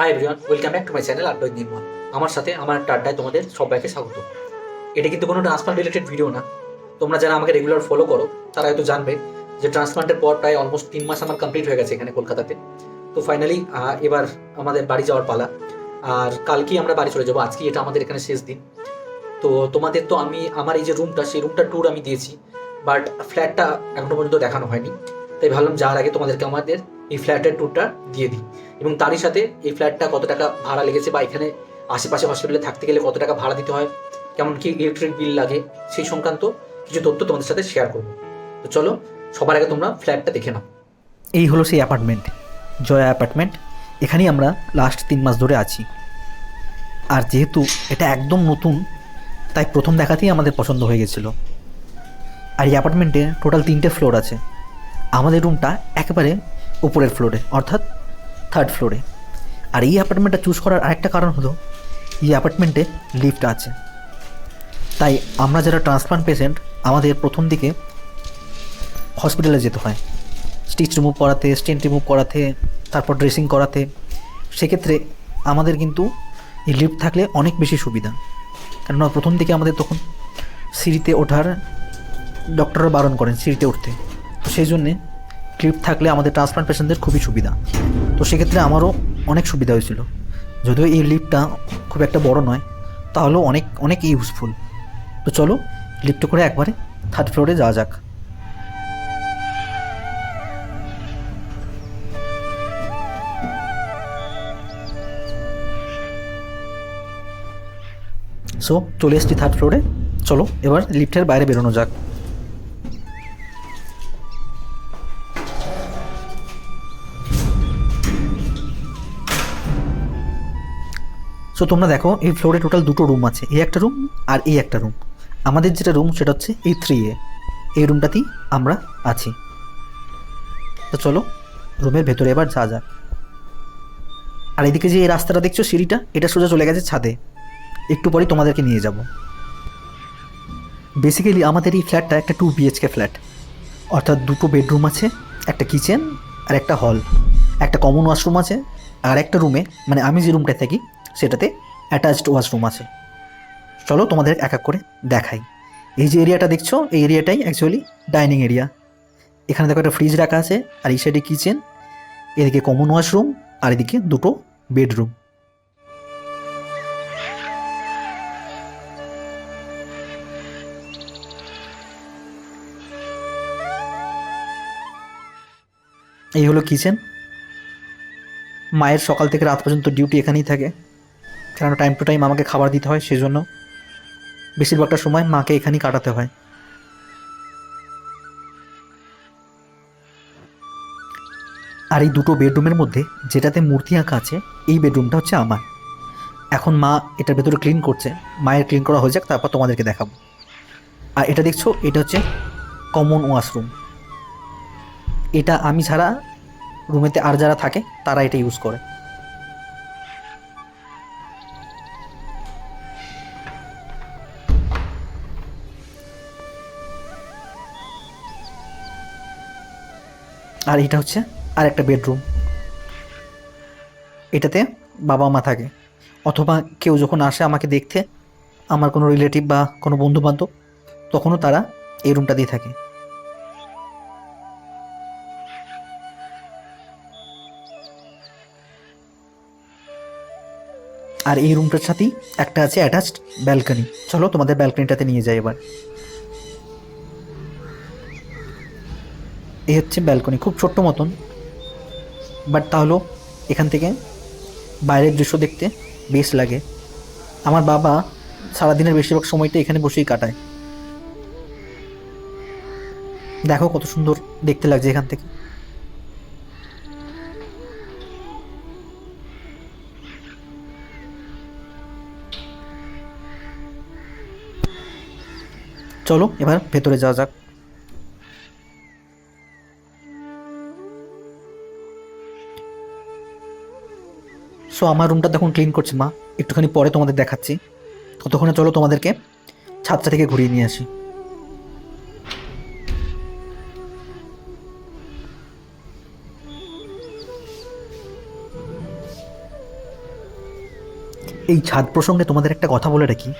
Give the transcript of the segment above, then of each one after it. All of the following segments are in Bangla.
Hi everyone welcome back to my channel আড্ডা নির্মল আমার সাথে, আমার একটা আড্ডায় তোমাদের সবাইকে স্বাগত। এটা কিন্তু কোনো ট্রান্সপ্লান্ট রিলেটেড ভিডিও না। তোমরা যারা আমাকে রেগুলার ফলো করো, তারা হয়তো জানবে যে ট্রান্সপ্লান্টের পর প্রায় অলমোস্ট তিন মাস আমার কমপ্লিট হয়ে গেছে এখানে কলকাতাতে। তো ফাইনালি এবার আমাদের বাড়ি যাওয়ার পালা। আর কালকেই আমরা বাড়ি চলে যাব। আজকেই এটা আমাদের এখানে শেষ দিন। তো তোমাদের তো আমি, আমার এই যে রুমটা সেই রুমটা ট্যুর আমি দিয়েছি। বাট ফ্ল্যাটটা এখনও পর্যন্ত দেখানো হয়নি। তাই ভাবলাম যাওয়ার আগে তোমাদেরকে আমাদের এই ফ্ল্যাটের ট্যুরটা দিয়ে দিই। এবং তারই সাথে এই ফ্ল্যাটটা কত টাকা ভাড়া লেগেছে বা এখানে আশেপাশে হসপিটালে থাকতে গেলে কত টাকা ভাড়া দিতে হয়, কেমন কি ইলেকট্রিক বিল লাগে, সেই সংক্রান্ত কিছু তথ্য তোমাদের সাথে শেয়ার করব। তো চলো, সবার আগে তোমরা ফ্ল্যাটটা দেখে নাও। এই হলো সেই অ্যাপার্টমেন্ট জয়া অ্যাপার্টমেন্ট এখানেই আমরা লাস্ট তিন মাস ধরে আছি। আর যেহেতু এটা একদম নতুন, তাই প্রথম দেখাতেই আমাদের পছন্দ হয়ে গেছিল। আর এই অ্যাপার্টমেন্টে টোটাল তিনটে ফ্লোর আছে। আমাদের রুমটা একেবারে উপরের ফ্লোরে অর্থাৎ থার্ড ফ্লোরে আর এই অ্যাপার্টমেন্টটা চুজ করার আরেকটা কারণ হলো, এই অ্যাপার্টমেন্টে লিফট আছে। তাই আমরা যারা ট্রান্সপ্লান্ট পেশেন্ট আমাদের প্রথম দিকে হসপিটালে যেতে হয়। স্টিচ রিমুভ করাতে স্টেন্ট রিমুভ করাতে, তারপর ড্রেসিং করাতে। সেক্ষেত্রে আমাদের কিন্তু এই লিফট থাকলে অনেক বেশি সুবিধা। কেননা প্রথম দিকে আমাদের তখন সিঁড়িতে ওঠার ডক্টররা বারণ করেন সিঁড়িতে উঠতে। তো সেই জন্যে লিফট থাকলে আমাদের ট্রান্সপ্লান্ট পেশেন্টদের খুবই সুবিধা। তো সেক্ষেত্রে আমারও অনেক সুবিধা হয়েছিল। যদিও এই লিফটটা খুব একটা বড় নয়, তাহলেও অনেক অনেক ইউজফুল তো চলো লিফটে করে একবারে থার্ড ফ্লোরে যাওয়া যাক। সো চলে এসছি থার্ড ফ্লোরে চলো, এবার লিফটের বাইরে বেরোনো যাক। সো তোমরা দেখো, এই ফ্লোরে টোটাল দুটো রুম আছে এই একটা রুম আর এই একটা রুম আমাদের যেটা রুম সেটা হচ্ছে এই থ্রি এ এই রুমটাতেই আমরা আছি। তো চলো, রুমের ভেতরে এবার যা যা আর এদিকে যে এই রাস্তাটা দেখছ, সিঁড়িটা, এটা সোজা চলে গেছে ছাদে। একটু পরেই তোমাদেরকে নিয়ে যাব। বেসিক্যালি আমাদের এই ফ্ল্যাটটা একটা টু বিএইচকে ফ্ল্যাট অর্থাৎ দুটো বেডরুম আছে, একটা কিচেন আর একটা হল একটা কমন ওয়াশরুম আছে, আর একটা রুমে মানে আমি যে রুমটায় থাকি সেটাতে অ্যাটাচড ওয়াশরুম আছে। চলো তোমাদের এক এক করে দেখাই। এই যে এরিয়াটা দেখছ, এই এরিয়াটাই অ্যাকচুয়ালি ডাইনিং এরিয়া এখানে দেখো একটা ফ্রিজ রাখা আছে, আর এই সাইডে কিচেন এদিকে কমন ওয়াশরুম আর এদিকে দুটো বেডরুম এই হলো কিচেন মায়ের সকাল থেকে রাত পর্যন্ত ডিউটি এখানেই থাকে। কেন টাইম টু টাইম আমাকে খাবার দিতে হয়, সেজন্য বেশিরভাগটা সময় মাকে এখানেই কাটাতে হয়। আর এই দুটো বেডরুমের মধ্যে যেটাতে মূর্তি আঁকা আছে, এই বেডরুমটা হচ্ছে আমার। এখন মা এটার ভেতরে ক্লিন করছে, মায়ের ক্লিন করা হয়ে যাক, তারপর তোমাদেরকে দেখাবো। আর এটা দেখছ, এটা হচ্ছে কমন ওয়াশরুম এটা আমি ছাড়া রুমেতে আর যারা থাকে, তারা এটা ইউজ করে। আর এটা হচ্ছে আর একটা বেডরুম। এটাতে বাবা মা থাকে। অথবা কেউ যখন আসে আমাকে দেখতে, আমার কোনো রিলেটিভ বা কোনো বন্ধু বান্ধব তখনও তারা এই রুমটা দিয়ে থাকে। আর এই রুমটার সাথেই একটা আছে অ্যাটাচড ব্যালকনি চলো তোমাদের ব্যালকনিটাতে নিয়ে যাই এবার। এই হচ্ছে ব্যালকনি খুব ছোট্ট মতন। বাট তাহলেও এখান থেকে বাইরের দৃশ্য দেখতে বেশ লাগে। আমার বাবা সারাদিনের বেশিরভাগ সময়টা এখানে বসেই কাটায়। দেখো কত সুন্দর দেখতে লাগছে এখান থেকে। চলো, এবার ভেতরে যাওয়া যাক। সো আমার রুমটা তখন ক্লিন করছে, মা। একটুখানি পরে তোমাদের দেখাচ্ছি। ততক্ষণে চলো তোমাদেরকে ছাদটা থেকে ঘুরিয়ে নিয়ে আসি। এই ছাদ প্রসঙ্গে তোমাদের একটা কথা বলে রাখি।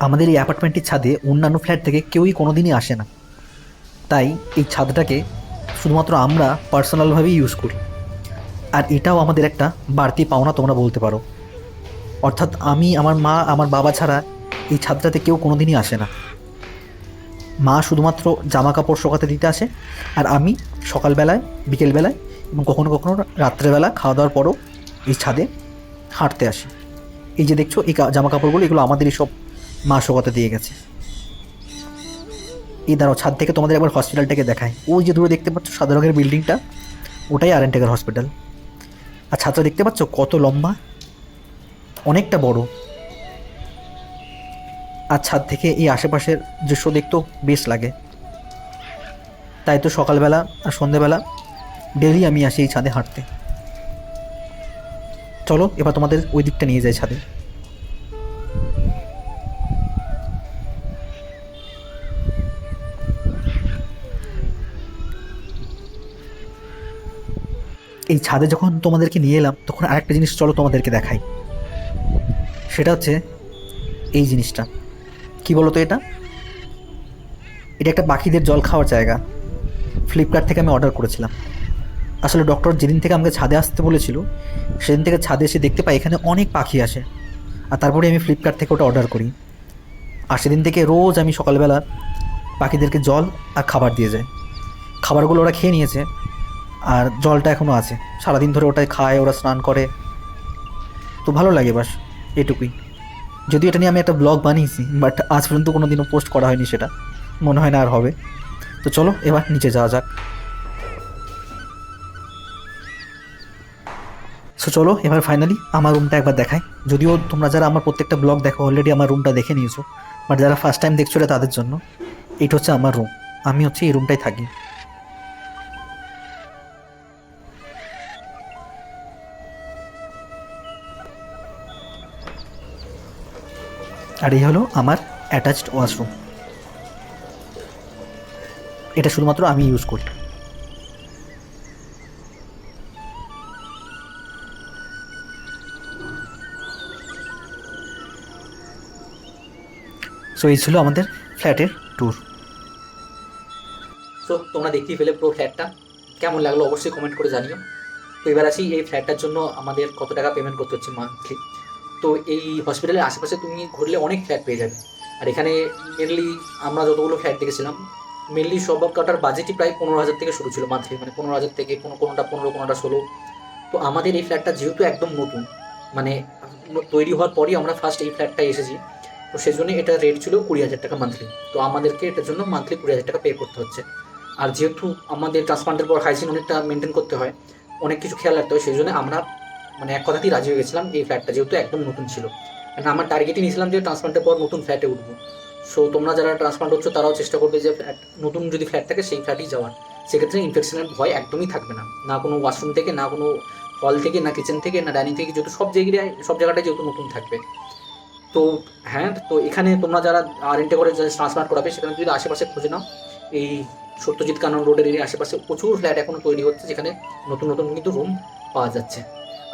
আমাদের এই অ্যাপার্টমেন্টের ছাদে অন্যান্য ফ্ল্যাট থেকে কেউই কোনো দিনই আসে না। তাই এই ছাদটাকে শুধুমাত্র আমরা পার্সোনালভাবেই ইউজ করি। আর এটাও আমাদের একটা বাড়তি পাওনা তোমরা বলতে পারো। অর্থাৎ আমি, আমার মা, আমার বাবা ছাড়া এই ছাদটাতে কেউ কোনো দিনই আসে না। মা শুধুমাত্র জামা কাপড় শোকাতে দিতে আসে আর আমি সকালবেলায়, বিকেলবেলায় এবং কখনো কখনো রাত্রেবেলা খাওয়া দাওয়ার পরও এই ছাদে হাঁটতে আসি। এই যে দেখছ, এই জামা কাপড়গুলো এগুলো আমাদেরই সব মা শোকাতে দিয়ে গেছে। এই দাঁড়াও, ছাদ থেকে তোমাদের একবার হসপিটালটাকে দেখায় ওই যে দূরে দেখতে পাচ্ছ, সাদা রঙের বিল্ডিংটা ওটাই আর টেকার হসপিটাল আর ছাদটা দেখতে পাচ্ছ? কত লম্বা। অনেকটা বড়। আর ছাদ থেকে এই আশেপাশের দৃশ্য দেখতেও বেশ লাগে। তাই তো সকালবেলা আর সন্ধেবেলা ডেলি আমি আসি এই ছাদে হাঁটতে। চলো, এবার তোমাদের ওই দিকটা নিয়ে যাই ছাদে। এই ছাদে যখন তোমাদেরকে নিয়ে এলাম, তখন আরেকটা জিনিস চলো তোমাদেরকে দেখাই। সেটা হচ্ছে এই জিনিসটা। কি বলতো এটা? এটা একটা পাখিদের জল খাওয়ার জায়গা। ফ্লিপকার্ট থেকে আমি অর্ডার করেছিলাম। আসলে ডক্টর যেদিন থেকে আমাকে ছাদে আসতে বলেছিল, সেদিন থেকে ছাদে এসে দেখতে পাই এখানে অনেক পাখি আসে। আর তারপরে আমি ফ্লিপকার্ট থেকে ওটা অর্ডার করি। আর সেদিন থেকে রোজ আমি সকালবেলা পাখিদেরকে জল আর খাবার দিয়ে যাই। খাবারগুলো ওরা খেয়ে নিয়েছে। আর জলটা এখনও আছে। সারাদিন ধরে ওটাই খায়, ওরা স্নান করে। তো ভালো লাগে বাস, এটুকুই। যদি এটা নিয়ে আমি একটা ব্লগ বানিয়েছি বাট আজ পর্যন্ত কোনো দিনও পোস্ট করা হয়নি সেটা, মনে হয় না আর হবে। তো চলো, এবার নিচে যাওয়া যাক। সো চলো, এবার ফাইনালি আমার রুমটা একবার দেখাই। যদিও তোমরা যারা আমার প্রত্যেকটা ব্লগ দেখো অলরেডি আমার রুমটা দেখে নিয়েছো বাট যারা ফার্স্ট টাইম দেখছ এটা তাদের জন্য। এইটা হচ্ছে আমার রুম আমি হচ্ছে এই রুমটাই থাকি। আর এই হলো আমার অ্যাটাচড ওয়াশরুম এটা শুধুমাত্র আমি ইউজ করি। সো এই ছিল আমাদের ফ্ল্যাটের ট্যুর সো তোমরা দেখতেই পেলে পুরো ফ্ল্যাটটা কেমন লাগল অবশ্যই কমেন্ট করে জানিও। তো এবার আসি এই ফ্ল্যাটটার জন্য আমাদের কত টাকা পেমেন্ট করতে হচ্ছে মান্থলি তো এই হসপিটালের আশেপাশে তুমি ঘুরলে অনেক ফ্ল্যাট পেয়ে যাবে। আর এখানে মেনলি আমরা যতগুলো ফ্ল্যাট দেখেছিলাম মেনলি সব কাটার বাজেটই প্রায় পনেরো হাজার থেকে শুরু ছিল মান্থলি মানে পনেরো হাজার থেকে কোনো কোনোটা পনেরো, কোনোটা ষোলো। তো আমাদের এই ফ্ল্যাটটা যেহেতু একদম নতুন মানে তৈরি হওয়ার পরই আমরা ফার্স্ট এই ফ্ল্যাটটায় এসেছি। তো সেই সেজন্য এটা রেট ছিল কুড়ি হাজার টাকা মান্থলি তো আমাদেরকে এটার জন্য মান্থলি কুড়ি হাজার টাকা পে করতে হচ্ছে। আর যেহেতু আমাদের ট্রান্সপ্লান্টের পর হাইজিন অনেকটা মেনটেন করতে হয়, অনেক কিছু খেয়াল রাখতে হয় সেই জন্য আমরা মানে এক কথাতেই রাজি হয়ে গেছিলাম এই ফ্ল্যাটটা যেহেতু একদম নতুন ছিল। কারণ আমার টার্গেটই নিয়েছিলাম যে ট্রান্সপ্লান্টের পর নতুন ফ্ল্যাটে উঠবো। সো তোমরা যারা ট্রান্সপ্লান্ট হচ্ছে, তারাও চেষ্টা করবে যে নতুন যদি ফ্ল্যাট থাকে, সেই ফ্ল্যাটেই যাওয়ার। সেক্ষেত্রে ইনফেকশনের ভয় একদমই থাকবে না। না কোনো ওয়াশরুম থেকে, না কোনো হল থেকে, না কিচেন থেকে, না ডাইনিং থেকে, যেহেতু সব জায়গায়, সব জায়গাটাই যেহেতু নতুন থাকবে। তো হ্যাঁ তো এখানে তোমরা যারা আরেন্টে করে যারা ট্রান্সপ্লান্ট করাবে, সেখানে যদি আশেপাশে খুঁজে নাও, এই সত্যজিৎ কানন রোডের আশেপাশে প্রচুর ফ্ল্যাট এখনও তৈরি হচ্ছে, যেখানে নতুন নতুন কিন্তু রুম পাওয়া যাচ্ছে।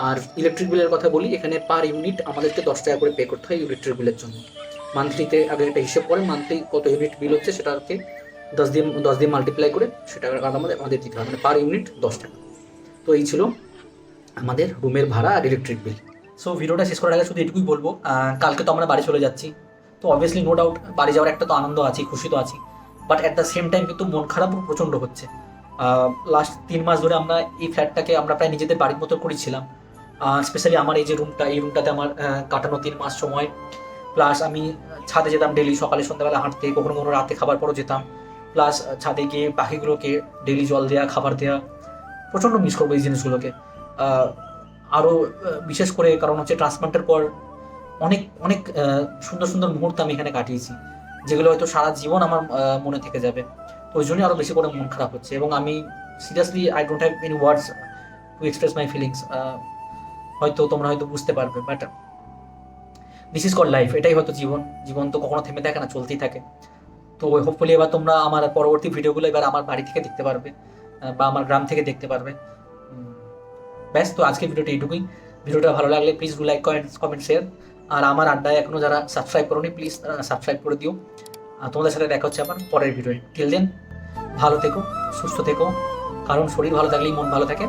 আর ইলেকট্রিক বিলের কথা বলি, এখানে পার ইউনিট আমাদেরকে দশ টাকা করে পে করতে হয় ইলেকট্রিক বিলের জন্য। মান্থলিতে আগে একটা হিসেব করে মান্থলি কত ইউনিট বিল হচ্ছে সেটাকে দশ দিয়ে দশ দিয়ে মাল্টিপ্লাই করে সেটা আমাদের আমাদের দিতে হয়। মানে পার ইউনিট দশ টাকা। তো এই ছিল আমাদের রুমের ভাড়া আর ইলেকট্রিক বিল সো ভিডিওটা শেষ করার আগে শুধু এটুকুই বলব কালকে তো আমরা বাড়ি চলে যাচ্ছি। তো অবভিয়াসলি নো ডাউট বাড়ি যাওয়ার একটা তো আনন্দ আছে খুশি তো আছি। But at the same time কিন্তু মন খারাপ প্রচণ্ড হচ্ছে। লাস্ট তিন মাস ধরে আমরা এই ফ্ল্যাটটাকে আমরা প্রায় নিজেদের বাড়ির মতো করেছিলাম স্পেশালি আমার এই যে রুমটা এই রুমটাতে আমার কাটানো তিন মাস সময়। প্লাস আমি ছাদে যেতাম ডেলি সকালে সন্ধ্যাবেলা হাঁটতে, কখনো কখনো রাতে খাবার পরও যেতাম। প্লাস ছাদে গিয়ে পাখিগুলোকে ডেলি জল দেওয়া খাবার দেওয়া প্রচণ্ড মিস করব এই জিনিসগুলোকে। আরও বিশেষ করে কারণ হচ্ছে ট্রান্সপ্লান্টের পর অনেক অনেক সুন্দর সুন্দর মুহূর্ত আমি এখানে কাটিয়েছি, যেগুলো হয়তো সারা জীবন আমার মনে থেকে যাবে। তো ওই জন্যই আরও বেশি করে মন খারাপ হচ্ছে এবং আমি seriously I don't have any words to express my feelings হয়তো তোমরা হয়তো বুঝতে পারবে but this is call life এটাই হয়তো জীবন। জীবন তো কখনো থেমে থাকে না, চলতেই থাকে। তো হোপফুলি এবার তোমরা আমার পরবর্তী ভিডিওগুলো এবার আমার বাড়ি থেকে দেখতে পারবে বা আমার গ্রাম থেকে দেখতে পারবে। ব্যাস, তো আজকের ভিডিওটা এইটুকুই। ভিডিওটা ভালো লাগলে please do like comment comment share আর আমার আড্ডায় এখনও যারা সাবস্ক্রাইব করোনি প্লিজ সাবস্ক্রাইব করে দিও। আর তোমাদের সাথে দেখা হচ্ছে আমার পরের ভিডিওয়ে টিল দেন ভালো থেকো, সুস্থ থেকো। কারণ শরীর ভালো থাকলেই মন ভালো থাকে।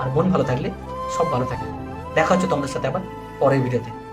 আর মন ভালো থাকলে সব ভালো থাকে। দেখা হচ্ছে তোমাদের সাথে আবার পরের ভিডিওতে।